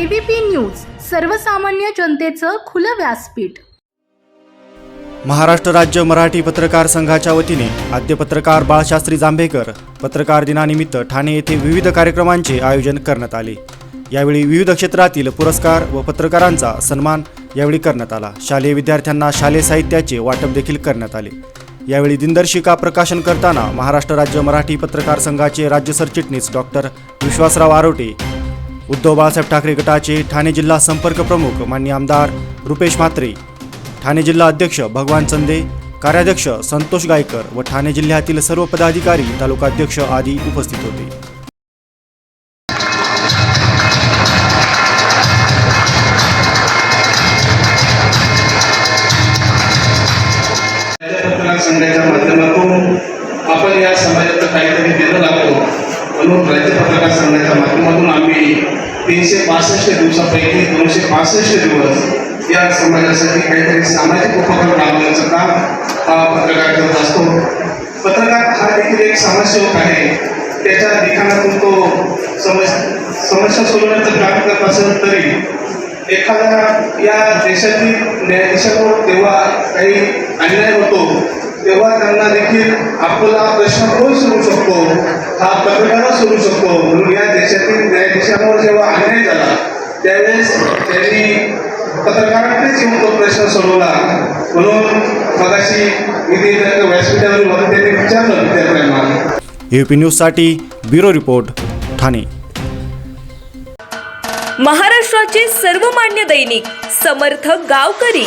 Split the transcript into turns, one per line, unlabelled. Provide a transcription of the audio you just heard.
ABP news सर्वसामान्य जनतेचं खुलं व्यासपीठ.
महाराष्ट्र राज्य मराठी पत्रकार संघाच्या वतीने आद्य पत्रकार बाळशास्त्री जांभेकर पत्रकार दिनानिमित्त ठाणे येथे विविध कार्यक्रमांचे आयोजन करण्यात आले. यावेळी विविध क्षेत्रातील पुरस्कार व पत्रकारांचा सन्मान यावेळी करण्यात आला. शालेय विद्यार्थ्यांना शालेय साहित्याचे वाटप देखील करण्यात आले. यावेळी दिनदर्शिका प्रकाशन करताना महाराष्ट्र राज्य मराठी पत्रकार संघाचे राज्य सरचिटणीस डॉक्टर विश्वासराव आरोटे उद्धव बाळासाहेब ठाकरे गटाचे ठाणे जिल्हा संपर्क प्रमुख मान्य आमदार रुपेश म्हात्रे ठाणे जिल्हा अध्यक्ष भगवान चंदे कार्याध्यक्ष संतोष गायकर व ठाणे जिल्ह्यातील सर्व पदाधिकारी तालुकाध्यक्ष आदी उपस्थित होते.
संघाच्या माध्यमातून आपण या समाजाचं काहीतरी देणं लागतो म्हणून राज्य पत्रकार संघाच्या माध्यमातून तीनशे पासष्ट दिवसापैकी दोनशे पासष्ट दिवस या समाजासाठी काहीतरी सामाजिक उपक्रम राबवण्याचं काम हा पत्रकार करत असतो. पत्रकार हा देखील एक समाजसेवक आहे. त्याच्या लिखाणातून तो समस समस्या सोडवण्याचं काम करत असेल तरी एखाद्या या देशातील न्यायाधीशावर तेव्हा काही अन्याय होतो तेव्हा त्यांना देखील आपला प्रश्न कोण सोडू शकतो? हा पत्रकारच सोडू शकतो. म्हणून या देशातील न्यायाधीशांवर जेव्हा त्यावेळेस त्यांनी पत्रकारांकडेच येऊन तो प्रश्न सोडवला. म्हणून मगाशी ते व्यासपीठावर होतं त्यांनी विचारलं विद्यार्थ्यांना
एपी न्यूजसाठी ब्युरो रिपोर्ट ठाणे.
महाराष्ट्राचे सर्वमान्य दैनिक समर्थ गावकरी.